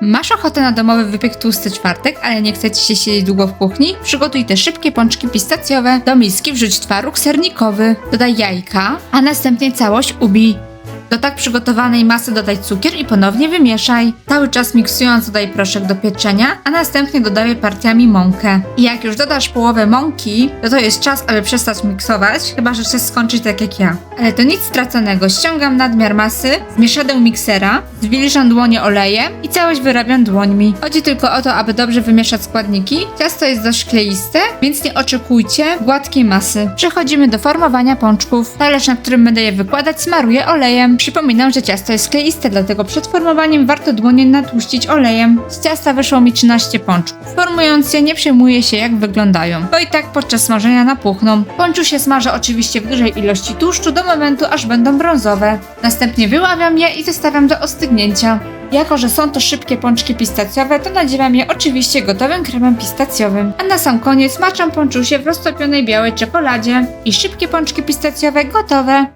Masz ochotę na domowy wypiek tłusty czwartek, ale nie chce ci się siedzieć długo w kuchni? Przygotuj te szybkie pączki pistacjowe. Do miski wrzuć twaróg sernikowy, dodaj jajka, a następnie całość ubij. Do tak przygotowanej masy dodaj cukier i ponownie wymieszaj. Cały czas miksując dodaj proszek do pieczenia, a następnie dodaj partiami mąkę. I jak już dodasz połowę mąki, to to jest czas, aby przestać miksować, chyba że chcesz skończyć tak jak ja. Ale to nic straconego. Ściągam nadmiar masy z mieszadeł miksera, zwilżam dłonie olejem i całość wyrabiam dłońmi. Chodzi tylko o to, aby dobrze wymieszać składniki. Ciasto jest dość kleiste, więc nie oczekujcie gładkiej masy. Przechodzimy do formowania pączków. Talerz, na którym będę je wykładać, smaruję olejem. Przypominam, że ciasto jest kleiste, dlatego przed formowaniem warto dłonie natłuścić olejem. Z ciasta wyszło mi 13 pączków. Formując je, nie przejmuję się jak wyglądają, bo i tak podczas smażenia napuchną. Pączu się smażę oczywiście w dużej ilości tłuszczu do momentu, aż będą brązowe. Następnie wyławiam je i zostawiam do ostygnięcia. Jako, że są to szybkie pączki pistacjowe, to nadziewam je oczywiście gotowym kremem pistacjowym. A na sam koniec maczam pączusie w roztopionej białej czekoladzie. I szybkie pączki pistacjowe gotowe.